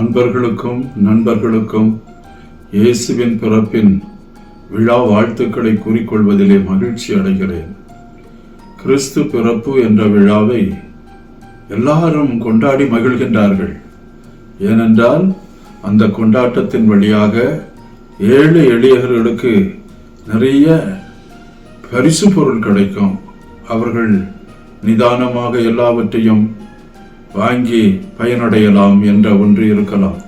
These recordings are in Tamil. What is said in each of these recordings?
அன்பர்களுக்கும் நண்பர்களுக்கும் இயேசுவின் பிறப்பின் விழா வாழ்த்துக்களை கூறிக்கொள்வதிலே மகிழ்ச்சி அடைகிறேன். கிறிஸ்து பிறப்பு என்ற விழாவை எல்லாரும் கொண்டாடி மகிழ்கின்றார்கள். ஏனென்றால் அந்த கொண்டாட்டத்தின் வழியாக ஏழு எளியர்களுக்கு நிறைய பரிசு பொருள் கிடைக்கும். அவர்கள் நிதானமாக எல்லாவற்றையும் வாங்கி பயனடையலாம் என்ற ஒன்று இருக்கலாம்.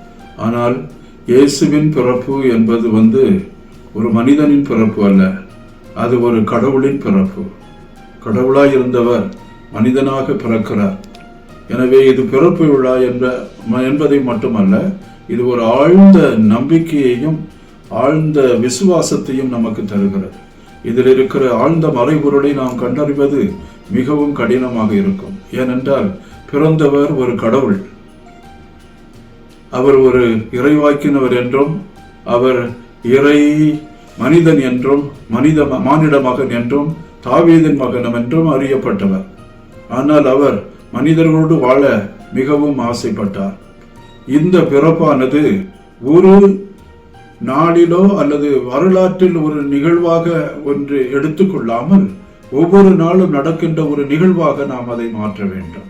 ஆனால் இயேசுவின் பிறப்பு என்பது வந்து ஒரு மனிதனின் பிறப்பு அல்ல அது ஒரு கடவுளின் பிறப்பு. கடவுளாய் இருந்தவர் மனிதனாக பிறக்கிறார். எனவே இது பிறப்பு விழா என்ற என்பதை மட்டுமல்ல இது ஒரு ஆழ்ந்த நம்பிக்கையையும் ஆழ்ந்த விசுவாசத்தையும் நமக்கு தருகிறது. இதில் இருக்கிற ஆழ்ந்த மறைபொருளை நாம் கண்டறிவது மிகவும் கடினமாக இருக்கும். ஏனென்றால் பிறந்தவர் ஒரு கடவுள். அவர் ஒரு இறைவாக்கினவர் என்றும் அவர் இறை மனிதன் என்றும் மனித மானிட மகன் என்றும் தாவீதின் மகனம் என்றும் அறியப்பட்டவர். ஆனால் அவர் மனிதர்களோடு வாழ மிகவும் ஆசைப்பட்டார். இந்த பிறப்பானது ஒரு நாளிலோ அல்லது வரலாற்றில் ஒரு நிகழ்வாக ஒன்று எடுத்துக்கொள்ளாமல் ஒவ்வொரு நாளும் நடக்கின்ற ஒரு நிகழ்வாக நாம் அதை மாற்ற வேண்டும்.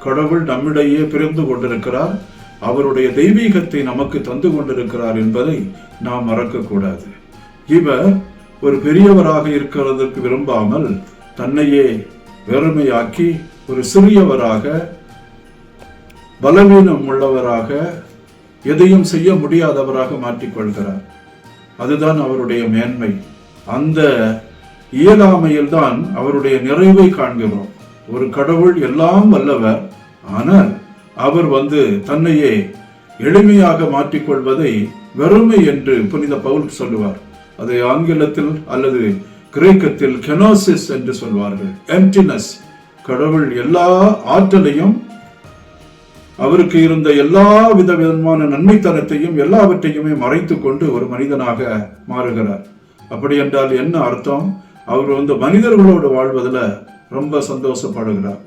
கடவுள் நம்மிடையே பிறந்து கொண்டிருக்கிறார். அவருடைய தெய்வீகத்தை நமக்கு தந்து கொண்டிருக்கிறார் என்பதை நாம் மறக்கக்கூடாது. இவர் ஒரு பெரியவராக இருக்கிறதற்கு விரும்பாமல் தன்னையே வெறுமையாக்கி ஒரு சிறியவராக பலவீனம் உள்ளவராக எதையும் செய்ய முடியாதவராக மாற்றிக்கொள்கிறார். அதுதான் அவருடைய மேன்மை. அந்த இயலாமையில்தான் அவருடைய நிறைவை காண்கிறோம். ஒரு கடவுள் எல்லாம் வல்லவர். ஆனால் அவர் வந்து தன்னையே எளிமையாக மாற்றிக்கொள்வதை வெறுமை என்று புனித பவுல் சொல்லுவார். அதை ஆங்கிலத்தில் அல்லது கிரேக்கத்தில் கெனோசிஸ் என்று சொல்வார்கள். எம்டினஸ் கடவுள் எல்லா ஆற்றலையும் அவருக்கு இருந்த எல்லா வித விதமான நன்மைத்தனத்தையும் எல்லாவற்றையுமே மறைத்து கொண்டு ஒரு மனிதனாக மாறுகிறார். அப்படி என்றால் என்ன அர்த்தம்? அவர் வந்து மனிதர்களோடு வாழ்வதில் ரொம்ப சந்தோஷப்படுகிறார்.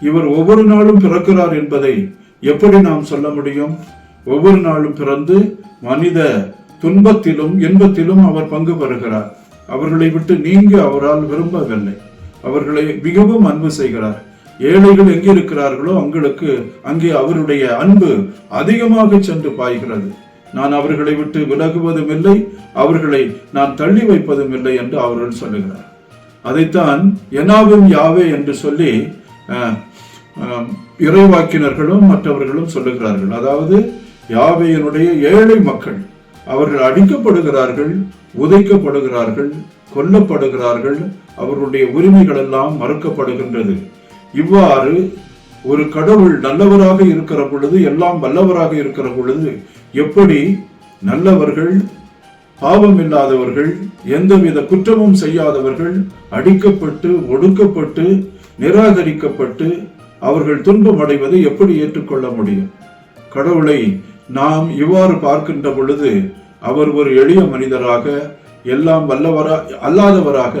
இவர் ஒவ்வொரு நாளும் பிறக்கிறார் என்பதை எப்படி நாம் சொல்ல முடியும்? ஒவ்வொரு நாளும் பிறந்து மனித துன்பத்திலும் இன்பத்திலும் அவர் பங்கு பெறுகிறார். அவர்களை விட்டு நீங்க அவரால் விரும்பவில்லை. அவர்களை மிகவும் அன்பு செய்கிறார். ஏழைகள் எங்கே இருக்கிறார்களோ அவங்களுக்கு அங்கே அவருடைய அன்பு அதிகமாக சென்று பாய்கிறது. நான் அவர்களை விட்டு விலகுவதும் இல்லை அவர்களை நான் தள்ளி வைப்பதும் இல்லை என்று அவர்கள் சொல்லுகிறார். அதைத்தான் எனாவும் யாவே என்று சொல்லி இறைவாக்கினர்களும் மற்றவர்களும் சொல்லுகிறார்கள். அதாவது யாவையினுடைய ஏழை மக்கள் அவர்கள் அடிக்கப்படுகிறார்கள் உதைக்கப்படுகிறார்கள் கொல்லப்படுகிறார்கள் அவர்களுடைய உரிமைகள் எல்லாம் மறுக்கப்படுகின்றது. இவ்வாறு ஒரு கடவுள் நல்லவராக இருக்கிற பொழுது எல்லாம் வல்லவராக இருக்கிற பொழுது எப்படி நல்லவர்கள் பாவம் இல்லாதவர்கள் எந்தவித குற்றமும் செய்யாதவர்கள் அடிக்கப்பட்டு ஒடுக்கப்பட்டு நிராகரிக்கப்பட்டு அவர்கள் துன்பம் அடைவதை எப்படி ஏற்றுக்கொள்ள முடியும்? கடவுளை நாம் இவ்வாறு பார்க்கின்ற பொழுது அவர் ஒரு எளிய மனிதராக எல்லாம் வல்லவரா அல்லாதவராக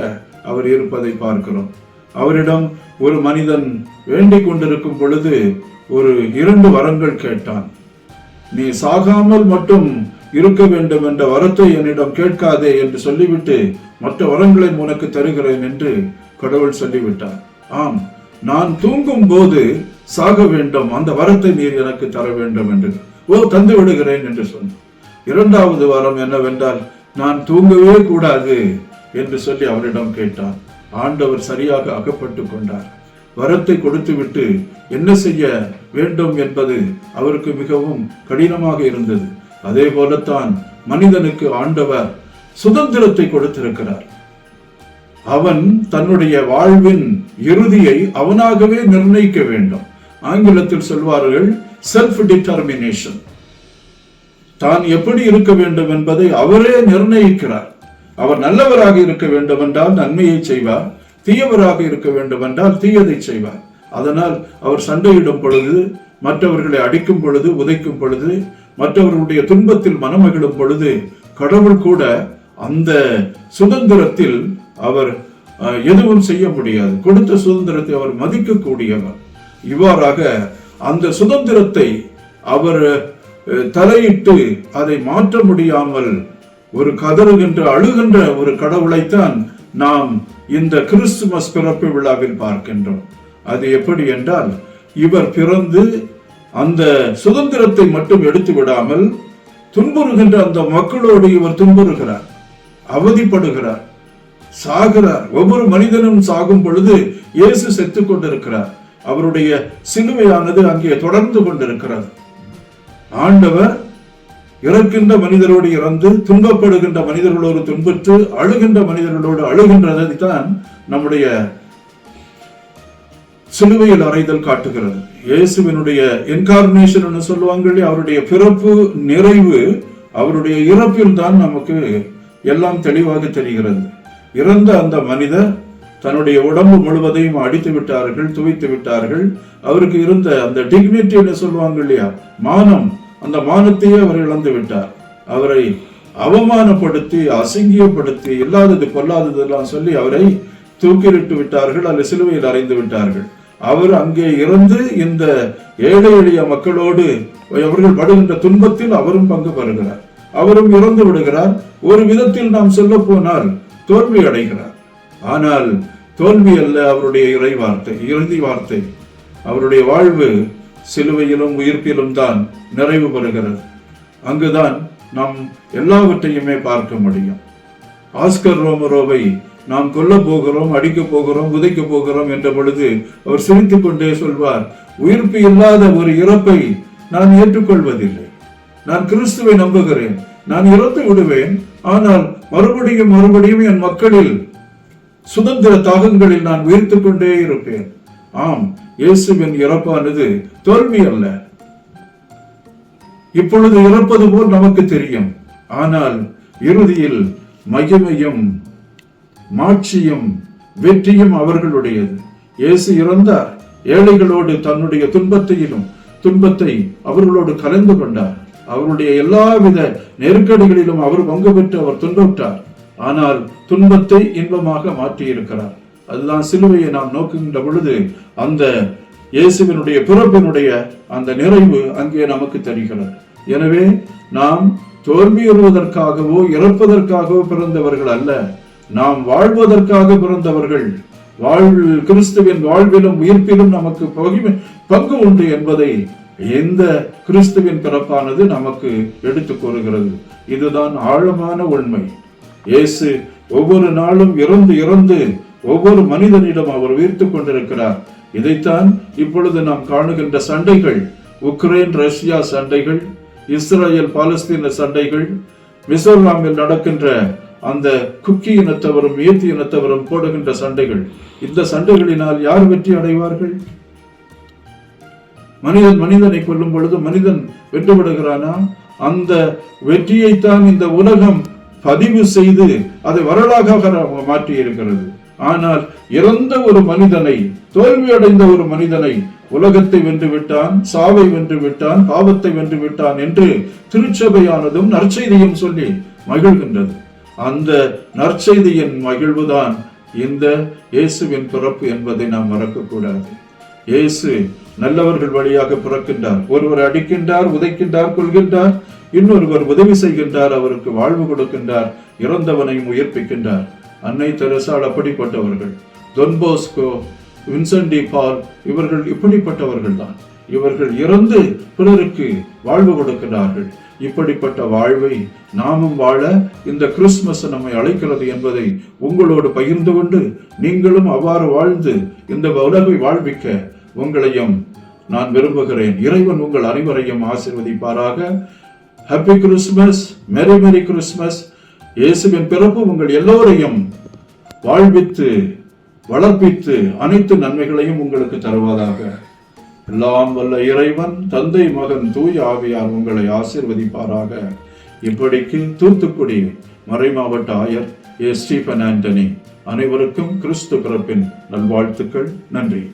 அவர் இருப்பதை பார்க்கிறோம். அவரிடம் ஒரு மனிதன் வேண்டிக் கொண்டிருக்கும் பொழுது ஒரு இரண்டு வரங்கள் கேட்டான். நீ சாகாமல் மட்டும் இருக்க வேண்டும் என்ற வரத்தை என்னிடம் கேட்காதே என்று சொல்லிவிட்டு மற்ற வரங்களை உனக்கு தருகிறேன் என்று கடவுள் சொல்லிவிட்டார். ஆம் நான் தூங்கும் போது சாக வேண்டும் அந்த வரத்தை நீர் எனக்கு தர வேண்டும் என்று. ஓ தந்து விடுகிறேன் என்று சொன்னார். இரண்டாவது வாரம் என்னவென்றால் நான் தூங்கவே கூடாது என்று சொல்லி அவரிடம் கேட்டான் ஆண்டவர் சரியாக அகப்பட்டு கொண்டார். வரத்தை கொடுத்துவிட்டு என்ன செய்ய வேண்டும் என்பது அவருக்கு மிகவும் கடினமாக இருந்தது. அதே போலத்தான் மனிதனுக்கு ஆண்டவர் சுதந்திரத்தை கொடுத்திருக்கிறார். அவன் தன்னுடைய வாழ்வின் இறுதியை அவனாகவே நிர்ணயிக்க வேண்டும். ஆங்கிலத்தில் சொல்வார்கள் செல்ஃப் டிட்டர்மினேஷன் தான் எப்படி இருக்க வேண்டும் என்பதை அவரே நிர்ணயிக்கிறார். அவர் நல்லவராக இருக்க வேண்டும் என்றால் நன்மையை செய்வார் தீயவராக இருக்க வேண்டும் என்றால் தீயதை செய்வார். அதனால் அவர் சண்டையிடும் பொழுது மற்றவர்களை அடிக்கும் பொழுது உதைக்கும் பொழுது மற்றவர்களுடைய துன்பத்தில் மனமகிழும் பொழுது கடவுள் கூட அந்த சுதந்திரத்தில் அவர் எதுவும் செய்ய முடியாது. கொடுத்த சுதந்திரத்தை அவர் மதிக்கக்கூடியவர். இவ்வாறாக அந்த சுதந்திரத்தை அவர் தலையிட்டு அதை மாற்ற முடியாமல் ஒரு கதறுகின்ற அழுகின்ற ஒரு கடவுளைத்தான் நாம் இந்த கிறிஸ்துமஸ் பிறப்பு விழாவில் பார்க்கின்றோம். அது எப்படி என்றால் இவர் பிறந்து அந்த சுதந்திரத்தை மட்டும் எடுத்து விடாமல் துன்புறுகின்ற அந்த மக்களோடு இவர் துன்புறுகிறார் அவதிப்படுகிறார் சாகிறார். ஒவ்வொரு மனிதனும் சாகும் பொழுது இயேசு செத்துக் கொண்டிருக்கிறார். அவருடைய சிலுவையானது அங்கே தொடர்ந்து கொண்டிருக்கிறது. ஆண்டவர் இறக்கின்ற மனிதரோடு இறந்து துன்பப்படுகின்ற மனிதர்களோடு துன்புற்று அழுகின்ற மனிதர்களோடு அழுகின்றதை தான் நம்முடைய சிலுவையில் அறைதல் காட்டுகிறது. இயேசுவினுடைய இன்கார்னேஷன் சொல்லுவாங்க அவருடைய பிறப்பு நிறைவு அவருடைய இறப்பில் தான் நமக்கு எல்லாம் தெளிவாக தெரிகிறது. இறந்த அந்த மனிதர் தன்னுடைய உடம்பு முழுவதையும் அடித்து விட்டார்கள் துவைத்து விட்டார்கள். அவருக்கு இருந்த அந்த டிக்னிட்டி என்ன சொல்லுவாங்க இல்லையா மானம் அந்த மானத்தையே அவர் இழந்து விட்டார். அவரை அவமானப்படுத்தி அசிங்கியப்படுத்தி இல்லாதது பொல்லாததெல்லாம் சொல்லி அவரை தூக்கிலிட்டு விட்டார்கள் அல்லது சிலுவையில் அறைந்து விட்டார்கள். அவர் அங்கே இருந்து இந்த ஏழை எளிய மக்களோடு அவர்கள் படுகின்ற துன்பத்தில் அவரும் பங்கு பெறுகிறார். அவரும் இறந்து விடுகிறார். ஒரு விதத்தில் நாம் சொல்ல போனால் தோல்வி அடைகிறார். ஆனால் தோல்வி அல்ல அவருடைய இறை வார்த்தை இறுதி வார்த்தை. அவருடைய வாழ்வு சிலுவையிலும் உயிர்ப்பிலும் தான் நிறைவு பெறுகிறது. அங்குதான் நாம் எல்லாவற்றையுமே பார்க்க முடியும். ஆஸ்கர் ரோமரோவை நாம் கொல்ல போகிறோம் அடிக்க போகிறோம் உதைக்க போகிறோம் என்ற பொழுது அவர் சிரித்துக் கொண்டே சொல்வார் உயிர்ப்பு இல்லாத ஒரு இறப்பை நான் ஏற்றுக்கொள்வதில்லை. நான் கிறிஸ்துவை நம்புகிறேன். நான் இறந்து விடுவேன். ஆனால் மறுபடியும் மறுபடியும் என் மக்களில் சுதந்திர தாகங்களில் நான் உயிர்த்துக் கொண்டே இருப்பேன். ஆம் இயேசுவின் இறப்பானது தோல்வி அல்ல. இப்பொழுது இறப்பது போல் நமக்கு தெரியும். ஆனால் இறுதியில் மகிமையும் மாட்சியும் வெற்றியும் அவர்களுடையது. இயேசு இறந்தார். ஏழைகளோடு தன்னுடைய துன்பத்தையிலும் துன்பத்தை அவர்களோடு கலந்து கொண்டார். அவருடைய எல்லாவித நெருக்கடிகளிலும் அவர் பங்கு பெற்று அவர் துன்புற்றார். ஆனால் துன்பத்தை இன்பமாக மாற்றியிருக்கிறார். அதுதான் சிலுவையை நாம் நோக்குகின்ற பொழுது அந்த இயேசுவினுடைய பிறப்பினுடைய அந்த நிறைவு அங்கே நமக்கு தெரிகிறது. எனவே நாம் தோல்வியுறுவதற்காகவோ இறப்பதற்காகவோ பிறந்தவர்கள் அல்ல. நாம் வாழ்வதற்காக பிறந்தவர்கள் வாழ் கிறிஸ்துவின் வாழ்விலும் உயிர்ப்பிலும் நமக்கு பகிர்வு- பங்கு உண்டு என்பதை இந்த கிறிஸ்துவின் பிறப்பானது நமக்கு எடுத்து கூறுகிறது. இதுதான் ஆழமான உண்மை. இயேசு ஒவ்வொரு நாளும் இறந்து இறந்து ஒவ்வொரு மனிதனிடம் அவர் உயிர்த்துக் கொண்டிருக்கிறார். இதைத்தான் இப்பொழுது நாம் காணுகின்ற சண்டைகள் உக்ரைன் ரஷ்யா சண்டைகள் இஸ்ரேல் பாலஸ்தீன சண்டைகள் மிசோராமில் நடக்கின்ற அந்த குக்கி இனத்தவரும் ஏத்தி இனத்தவரும் போடுகின்ற சண்டைகள் இந்த சண்டைகளினால் யார் வெற்றி அடைவார்கள்? மனிதன் மனிதனை கொல்லும் பொழுது மனிதன் வென்று விடுகிறானா அந்த வெற்றியைத்தான் இந்த உலகம் பதிவு செய்து அதை வரலாக மாற்றி இருக்கிறது ஆனால் இறந்த ஒரு மனிதனை தோல்வியடைந்த ஒரு மனிதனை உலகத்தை வென்று விட்டான் சாவை வென்று விட்டான் பாவத்தை வென்று விட்டான் என்று திருச்சபையானதும் நற்செய்தியும் சொல்லி மகிழ்கின்றது. அந்த நற்செய்தியின் மகிழ்வுதான் இந்த இயேசுவின் பிறப்பு என்பதை நாம் மறக்கக்கூடாது. இயேசு நல்லவர்கள் வழியாக பிறக்கின்றார். ஒருவர் அடிக்கின்றார் உதைக்கின்றார் கொள்கின்றார் இன்னொருவர் உதவி செய்கின்றார் அவருக்கு வாழ்வு கொடுக்கின்றார் இறந்தவனையும் உயிர்ப்பிக்கின்றார். அன்னை தெரசால் அப்படிப்பட்டவர்கள் தொன்போஸ்கோ வின்சென்டி பால் இவர்கள் இப்படிப்பட்டவர்கள் தான் இவர்கள் இறந்து பிறருக்கு வாழ்வு கொடுக்கிறார்கள். இப்படிப்பட்ட வாழ்வை நாமும் வாழ இந்த கிறிஸ்துமஸ் நம்மை அழைக்கிறது என்பதை உங்களோடு பகிர்ந்து கொண்டு நீங்களும் அவ்வாறு வாழ்ந்து இந்த உலகை வாழ்விக்க உங்களையும் நான் விரும்புகிறேன். இறைவன் உங்கள் அனைவரையும் ஆசிர்வதிப்பாராக. Happy Christmas merry merry Christmas இயேசுவின் பிறப்பு உங்கள் எல்லோரையும் வாழ்வித்து வளர்ப்பித்து அனைத்து நன்மைகளையும் உங்களுக்கு தருவதாக எல்லாம் வல்ல இறைவன் தந்தை மகன் தூய் ஆவியார் உங்களை ஆசிர்வதிப்பாராக. இப்படிக்கு தூத்துக்குடி மறைமாவட்ட ஆயர் ஏ ஸ்டீபன் ஆண்டனி. அனைவருக்கும் கிறிஸ்து பிறப்பின் நல்வாழ்த்துக்கள். நன்றி.